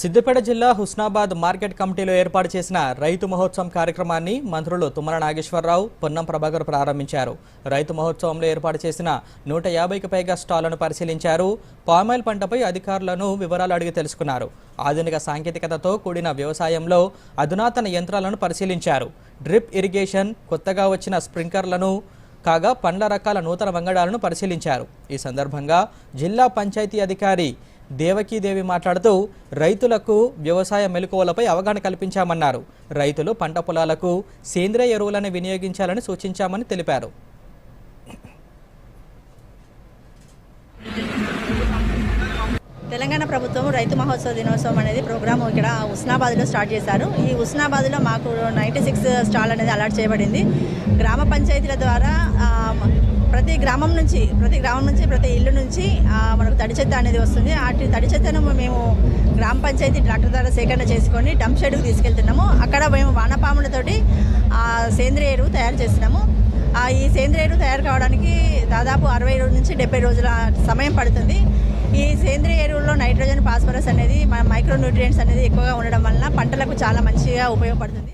సిద్దిపేట జిల్లా హుస్నాబాద్ మార్కెట్ కమిటీలో ఏర్పాటు చేసిన రైతు మహోత్సవం కార్యక్రమాన్ని మంత్రులు తుమ్మల నాగేశ్వరరావు పొన్నం ప్రభాకర్ ప్రారంభించారు. రైతు మహోత్సవంలో ఏర్పాటు చేసిన నూట యాభైకి పైగా స్టాళ్ళను పరిశీలించారు. పామాయిల్ పంటపై అధికారులను వివరాలు అడిగి తెలుసుకున్నారు. ఆధునిక సాంకేతికతతో కూడిన వ్యవసాయంలో అధునాతన యంత్రాలను పరిశీలించారు. డ్రిప్ ఇరిగేషన్ కొత్తగా వచ్చిన స్ప్రింక్లర్లను కాగా పండ్ల రకాల నూతన వంగడాలను పరిశీలించారు. ఈ సందర్భంగా జిల్లా పంచాయతీ అధికారి దేవకీదేవి మాట్లాడుతూ రైతులకు వ్యవసాయ మెలకువలపై అవగాహన కల్పించామన్నారు. రైతులు పంట పొలాలకు సేంద్రియ ఎరువులను వినియోగించాలని సూచించామని తెలిపారు. తెలంగాణ ప్రభుత్వం రైతు మహోత్సవ దినోత్సవం అనేది ప్రోగ్రామ్ ఇక్కడ ఉస్నాబాద్లో స్టార్ట్ చేశారు. ఈ ఉస్నాబాద్లో మాకు నైంటీ సిక్స్ స్టాల్ అనేది అలాట్ చేయబడింది. గ్రామ పంచాయతీల ద్వారా ప్రతి గ్రామం నుంచి ప్రతి గ్రామం నుంచి ప్రతి ఇల్లు నుంచి మనకు తడి చెత్త అనేది వస్తుంది. ఆ తడి చెత్తను మేము గ్రామ పంచాయతీ ట్రాక్టర్ ద్వారా సేకరణ చేసుకొని డంప్ షెడ్కి తీసుకెళ్తున్నాము. అక్కడ మేము వానపాములతోటి ఆ, సేంద్రియ ఎరువు తయారు చేస్తున్నాము. ఈ సేంద్రియ ఎరువు తయారు కావడానికి దాదాపు అరవై రోజుల నుంచి డెబ్బై రోజుల సమయం పడుతుంది. ఈ సేంద్రియ ఎరువుల్లో నైట్రోజన్ ఫాస్ఫరస్ అనేది మన మైక్రో న్యూట్రియంట్స్ అనేది ఎక్కువగా ఉండడం వలన పంటలకు చాలా మంచిగా ఉపయోగపడుతుంది.